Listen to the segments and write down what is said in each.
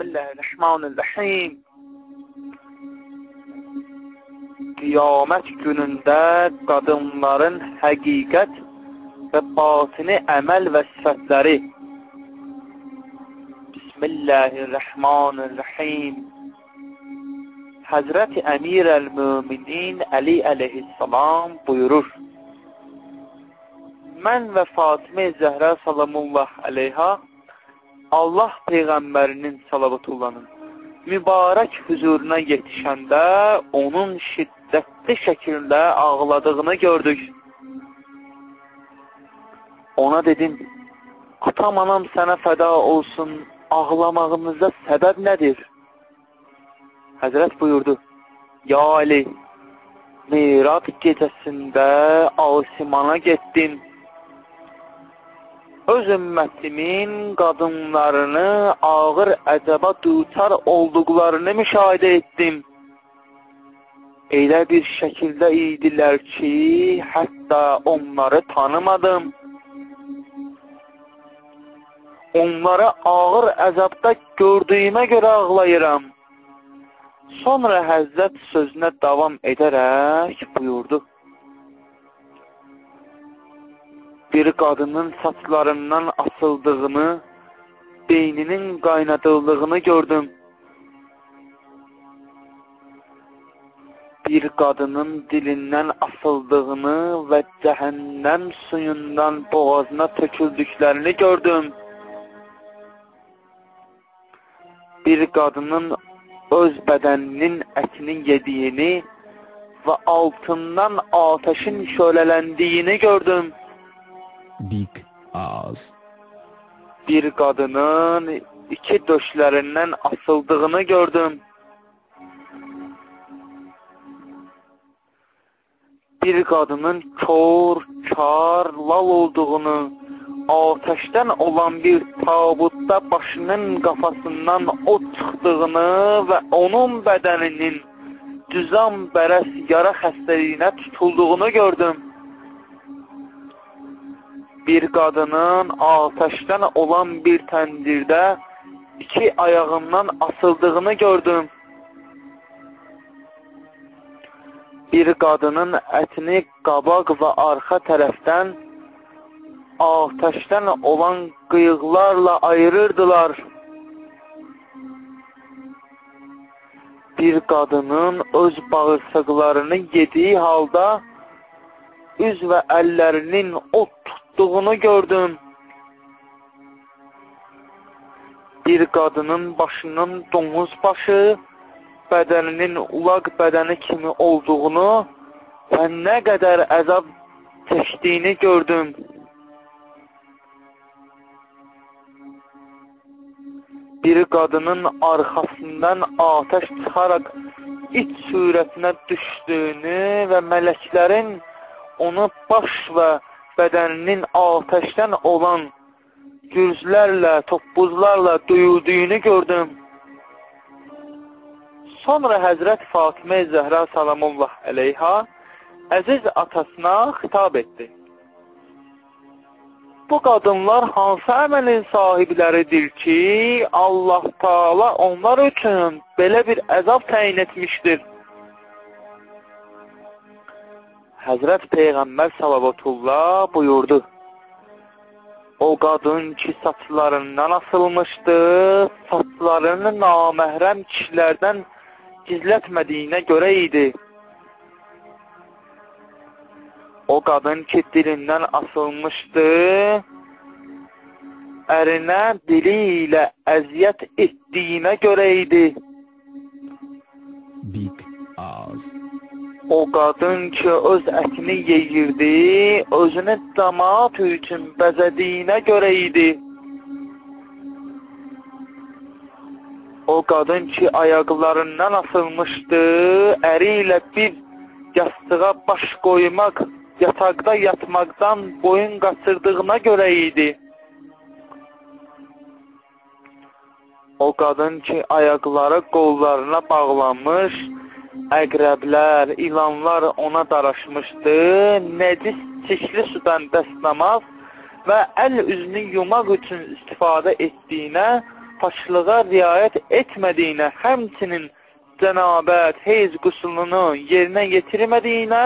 بسم الله الرحمن الرحيم Kıyamet gününde kadınların hakikat ve batini emel ve sıfatları Bismillahirrahmanirrahim Hazreti Emir el-Müminin Ali aleyhisselam buyurur Mən və Fatime Zəhra salamullah aleyha Allah Peyğəmbərinin salavatullahının mübarək huzuruna yetişəndə onun şiddətli şəkildə ağladığını gördük. Ona dedim, atam anam sənə fəda olsun, ağlamağımıza səbəb nədir? Həzrət buyurdu, Ya Ali, Mirad gecəsində Asimana getdim. Öz ümmətimin qadınlarını ağır əcəba düçar olduqlarını müşahidə etdim. Elə bir şəkildə idilər ki, hətta onları tanımadım. Onları ağır əzabda gördüyümə görə ağlayıram. Sonra Həzrət sözünə davam edərək buyurdu. Bir qadının saçlarından asıldığını, beyninin qaynadıldığını gördüm. Bir qadının dilindən asıldığını və cəhənnəm suyundan boğazına töküldüklərini gördüm. Bir qadının öz bədəninin ətini yediyini və altından ateşin şölələndiyini gördüm. Big ağız. Bir qadının iki döşlərindən asıldığını gördüm. Bir qadının kör, kar, lal olduğunu, ateşdən olan bir tabutda başının qafasından od çıxdığını və onun bədəninin cüzam bərəs yara xəstəliyinə tutulduğunu gördüm. Bir qadının ateşdən olan bir təndirdə iki ayağından asıldığını gördüm. Bir qadının ətini qabaq və arxa tərəfdən ateşdən olan qıyıqlarla ayırırdılar. Bir qadının öz bağırsaqlarını yediyi halda üz və əllərinin od tutduğunu gördüm. Bir qadının başının domuz başı, bədəninin ulaq bədəni kimi olduğunu və nə qədər əzab çəkdiyini gördüm. bir qadının arxasından ateş çıxaraq iç surətinə düşdüyünü və mələklərin onu baş və bədəninin ateşdən olan gürzlərlə, toppuzlarla döyüldüyünü gördüm. Sonra Həzrət Fatimə Zəhra salamullah əleyha əziz atasına xitab etdi. Bu qadınlar hansı əməlin sahibləridir ki, Allah Taala onlar üçün belə bir əzab təyin etmişdir? Həzrət Peyğəmbər sallallahu buyurdu. O qadın ki, saçlarından asılmışdı, saçlarını naməhrəm kişilərdən gizlətmədiyinə görə idi. O qadın ki, dilindən asılmışdı, ərinə dili ilə əziyyət etdiyinə görə idi. Big ağız. O qadın ki, öz ətini yeyirdi, özünü cəmaat üçün bəzədiyinə görə idi. O qadın ki, ayaqlarından asılmışdı, əri ilə bir yastığa baş qoymaq yataqda yatmaqdan boyun qaçırdığına görə idi. O qadın ki, ayaqları qollarına bağlanmış, əqrəblər, ilanlar ona daraşmışdı, nəcis çişli sudan dəstəmaz və əl üzünü yumaq üçün istifadə etdiyinə paçlığa riayət etmədiyinə, həmçinin cənabət, heyz qusulunu yerinə yetirmədiyinə,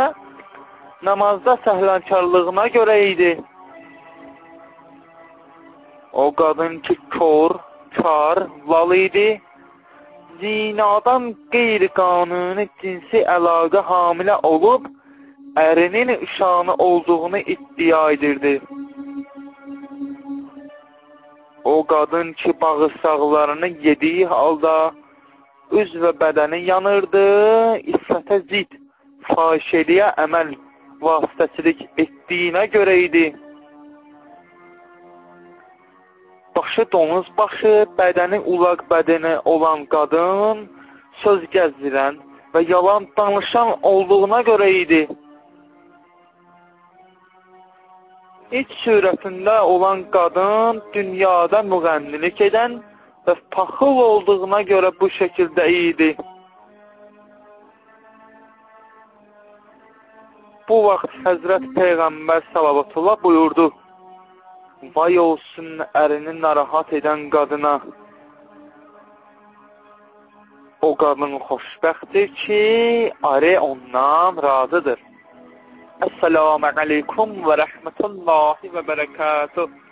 namazda səhlənkarlığına görə idi. O qadın ki, kör, kar, val idi, zinadan qeyri-qanuni cinsi əlaqə hamilə olub, ərinin uşağını olduğunu iddia edirdi. O qadın ki, bağırsaqlarını yediyi halda üz və bədəni yanırdı, iffətə zid, fahişəliyə əməl vasitəçilik etdiyinə görə idi. Başı donuz başı, bədəni ulaq bədəni olan qadın söz gəzdirən və yalan danışan olduğuna görə idi. İç surətində olan qadın dünyada müğənnilik edən və paxıl olduğuna görə bu şəkildə idi. Bu vaxt Həzrət Peyğəmbər salavatullah buyurdu. Vay olsun ərini narahat edən qadına. O qadın xoşbəxtdir ki, arı ondan razıdır. Esselamu aleykum və rəhmətullahi və bərəkatuhu.